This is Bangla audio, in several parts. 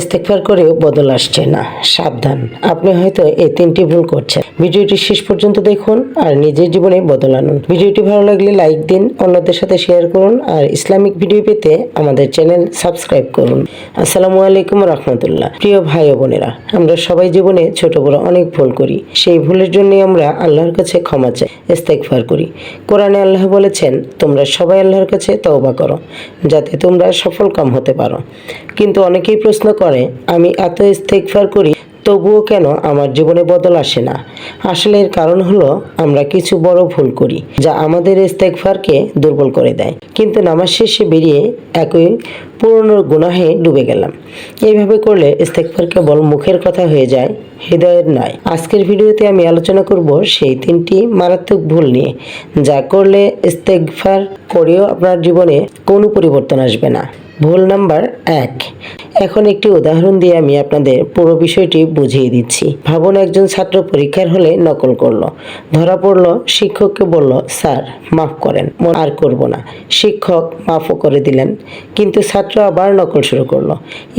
ইস্তেকফার করেও বদল আসছে না। সাবধান। আপনি হয়তো এই তিনটি ভুল করছেন। ভিডিওটি শেষ পর্যন্ত দেখুন আর নিজের জীবনে বদল আনুন। ভিডিওটি ভালো লাগলে লাইক দিন, অন্যদের সাথে শেয়ার করুন আর ইসলামিক ভিডিও পেতে আমাদের চ্যানেল সাবস্ক্রাইব করুন। আসসালামু আলাইকুম রহমতুল্লাহ। প্রিয় ভাই বোনেরা, আমরা সবাই জীবনে ছোট বড় অনেক ভুল করি। সেই ভুলের জন্যই আমরা আল্লাহর কাছে ক্ষমা চাই, ইস্তেকফার করি। কোরআনে আল্লাহ বলেছেন, তোমরা সবাই আল্লাহর কাছে তওবা করো, যাতে তোমরা সফল কাম হতে পারো। কিন্তু অনেকেই প্রশ্ন করে আমি এত ইস্তেকফার করি, তবুও কেন আমার জীবনে বদল আসে না? আসলে এর কারণ হলো আমরা কিছু বড় ভুল করি, যা আমাদের ইস্তেকফারকে দুর্বল করে দেয়। কিন্তু নামাজ শেষে বেরিয়ে একই পুরনো গুনাহে ডুবে গেলাম। এইভাবে করলে ইস্তেকফার কেবল মুখের কথা হয়ে যায়, হৃদয়ের নয়। আজকের ভিডিওতে আমি আলোচনা করব সেই তিনটি মারাত্মক ভুল নিয়ে, যা করলে ইস্তেকফার করেও আপনার জীবনে কোনো পরিবর্তন আসবে না। ভুল নাম্বার এক এখন একটি উদাহরণ দিয়ে আমি আপনাদের পুরো বিষয়টি বুঝিয়ে দিচ্ছি। ভাবুন একজন ছাত্র পরীক্ষার হলে নকল করল। ধরা পড়ল, শিক্ষককে বলল, স্যার, মাফ করেন আর করব না। শিক্ষক মাফও করে দিলেন, কিন্তু ছাত্র আবার নকল শুরু করল।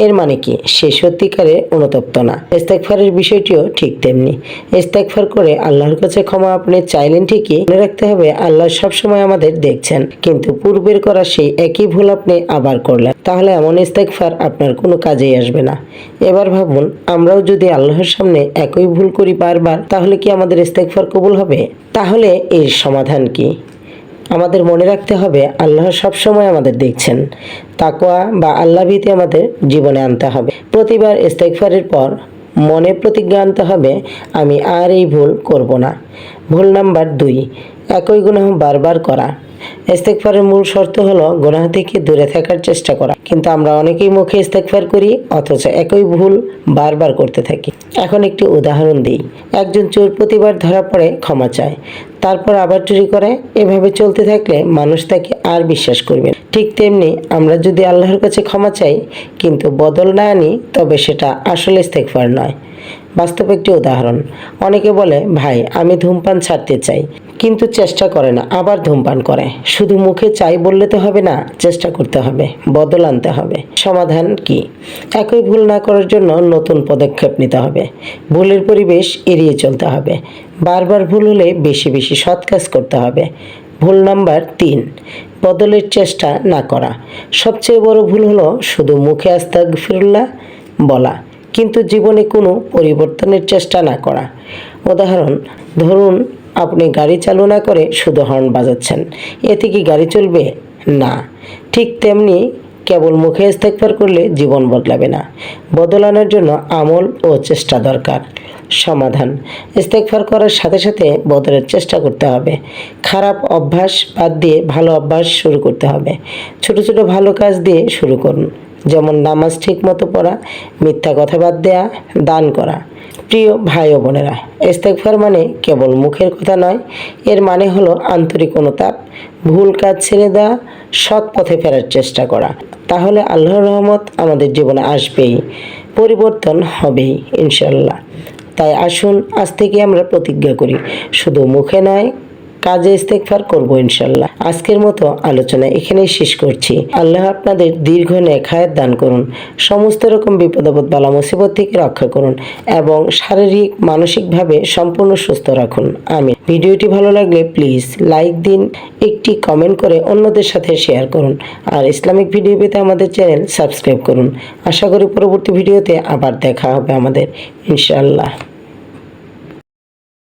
এর মানে কি? সে সত্যিকারে অনুতপ্ত না। ইস্তেকফারের বিষয়টিও ঠিক তেমনি। ইস্তেকফার করে আল্লাহর কাছে ক্ষমা আপনি চাইলেন ঠিকই। মনে রাখতে হবে, আল্লাহ সবসময় আমাদের দেখছেন, কিন্তু পূর্বের করা সেই একই ভুল আপনি আবার করলেন। তাহলে এমন ইস্তেকফার আপনার কোনো কাজেই আসবে না। এবার ভাবুন, আমরাও যদি আল্লাহর সামনে একই ভুল করি বারবার, তাহলে কি আমাদের ইস্তেকফার কবুল হবে? তাহলে এর সমাধান কি? আমাদের মনে রাখতে হবে, আল্লাহ সবসময় আমাদের দেখছেন। তাকোয়া বা আল্লাহ ভীতি আমাদের জীবনে আনতে হবে। প্রতিবার ইস্তেকফারের পর মনে প্রতিজ্ঞা আনতে হবে, আমি আর এই ভুল করব না। ভুল নাম্বার দুই, একই গুনাহ বারবার করা। ইস্তেকফারের মূল শর্ত হলো গুনাহ থেকে দূরে থাকার চেষ্টা করা। কিন্তু আমরা অনেকেই মুখে ইস্তেকফার করি, অথচ একই ভুল বারবার করতে থাকি। এখন একটি উদাহরণ দিই। একজন চোর প্রতিবার ধরা পড়ে, ক্ষমা চায়। তারপর আবার চুরি করে। এভাবে চলতে থাকলে মানুষ তাকে আর বিশ্বাস করবে। ঠিক তেমনি আমরা যদি আল্লাহর কাছে ক্ষমা চাই, কিন্তু বদল না আনি, তবে সেটা আসলে ইস্তেকফার নয়। বাস্তব একটি উদাহরণ। অনেকে বলে, ভাই, আমি ধূমপান ছাড়তে চাই। কিন্তু চেষ্টা করে না, আবার ধূমপান করে। শুধু মুখে চাই বললে তো হবে না, চেষ্টা করতে হবে, বদল আনতে হবে। সমাধান কি? একই ভুল না করার জন্য নতুন পদক্ষেপ নিতে হবে। ভুলের পরিবেশ এড়িয়ে চলতে হবে। বারবার ভুল হলে বেশি বেশি সৎ কাজ করতে হবে। ভুল নাম্বার তিন, বদলের চেষ্টা না করা। সবচেয়ে বড় ভুল হলো শুধু মুখে আস্তাক ফিরুল্লাহ বলা, কিন্তু জীবনে কোনো পরিবর্তনের চেষ্টা না করা। উদাহরণ, ধরুন আপনি গাড়ি চালু না করে শুধু হর্ন বাজাচ্ছেন। এতে কি গাড়ি চলবে? না। ঠিক তেমনি কেবল মুখে ইস্তেকফার করলে জীবন বদলাবে না। বদলানোর জন্য আমল ও চেষ্টা দরকার। সমাধান। ইস্তেকফার করার সাথে সাথে বদলের চেষ্টা করতে হবে। খারাপ অভ্যাস বাদ দিয়ে ভালো অভ্যাস শুরু করতে হবে। ছোট ছোট ভালো কাজ দিয়ে শুরু করুন। যেমন নামাজ ঠিক মতো পড়া, মিথ্যা কথা বাদ দেয়া, দান করা। প্রিয় ভাই ও বোনেরা ইস্তেকফার মানে কেবল মুখের কথা নয়, এর মানে হলো আন্তরিক অনুতাপ, ভুল কাজ ছেড়ে দেওয়া, সৎ পথে ফেরার চেষ্টা করা। তাহলে আল্লাহর রহমত আমাদের জীবনে আসবেই, পরিবর্তন হবেই ইনশাল্লাহ তাই আসুন, আজ থেকে আমরা প্রতিজ্ঞা করি, শুধু মুখে নয় কাজে ইস্তেকফার করব ইনশাল্লাহ। আজকের মতো আলোচনা এখানেই শেষ করছি। আল্লাহ আপনাদের দীর্ঘ নেখায়াত দান করুন। সমস্ত রকম বিপদ আপদ বালা মুসিবত থেকে রক্ষা করুন এবং শারীরিক, মানসিকভাবে সম্পূর্ণ সুস্থ রাখুন। আমি ভিডিওটি ভালো লাগলে প্লিজ লাইক দিন, একটি কমেন্ট করে অন্যদের সাথে শেয়ার করুন আর ইসলামিক ভিডিও পেতে আমাদের চ্যানেল সাবস্ক্রাইব করুন। আশা করি পরবর্তী ভিডিওতে আবার দেখা হবে আমাদের ইনশাআল্লাহ